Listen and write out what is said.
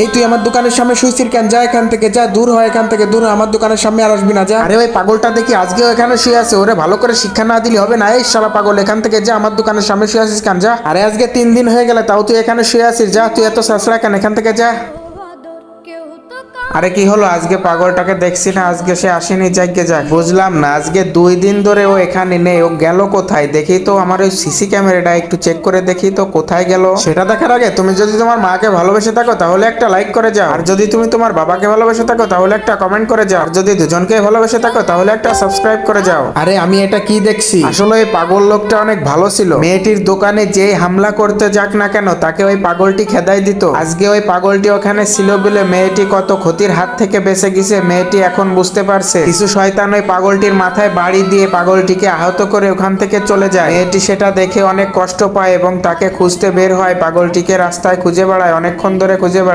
এই তুই আমার দোকানের সামনে শুয়েছিস কেন? যা এখান থেকে যা দূর হয় এখান থেকে দূর আমার দোকানের সামনে আর আসবি না যা। আরে ওই পাগলটা দেখি আজকেও এখানে শুয়ে আছে ওরে ভালো করে শিক্ষা না দিলে হবে না এই শালা পাগল এখান থেকে যা আমার দোকানের সামনে শুয়ে আছিস কেন যা। আরে আজকে তিন দিন হয়ে গেলে তাও তুই এখানে শুয়ে আছিস যা তুই এত সাসরা কেন এখান থেকে যা। আরে কি হলো? আজকে পাগলটাকে দেখছি না আজকে সে আসেনি যাকে যাক। বুঝলাম না আজকে দুই দিন ধরে ও এখানে নেই ও গেল কোথায়? দেখি তো আমার ওই সিসি ক্যামেরাটা একটু চেক করে দেখি তো কোথায় গেল। সেটা দেখার আগে তুমি যদি তোমার মাকে ভালোবেসে থাকো তাহলে একটা লাইক করে যাও। আর যদি তুমি তোমার বাবাকে ভালোবেসে থাকো তাহলে একটা কমেন্ট করে যাও। আর যদি দুজনকে ভালোবেসে থাকো তাহলে একটা সাবস্ক্রাইব করে যাও। আরে আমি এটা কি দেখছি? আসলে ওই পাগল লোকটা অনেক ভালো ছিল। মেয়েটির দোকানে যে হামলা করতে যাক না কেন তাকে ওই পাগলটি খেদাই দিত। আজকে ওই পাগলটি ওখানে ছিল বলে মেয়েটি কত ক্ষতির হাত থেকে বেঁচে গেছে, মেয়েটি এখন বুঝতে পারছে। কিছু শয়তান ওই পাগলটির মাথায় বাড়ি দিয়ে পাগলটিকে আহত করে ওখান থেকে চলে যায়। মেয়েটি সেটা দেখে অনেক কষ্ট পায় এবং তাকে খুঁজতে বের হয়। পাগলটিকে রাস্তায় খুঁজে বেড়ায়, অনেকক্ষণ ধরে খুঁজে বেড়ায়।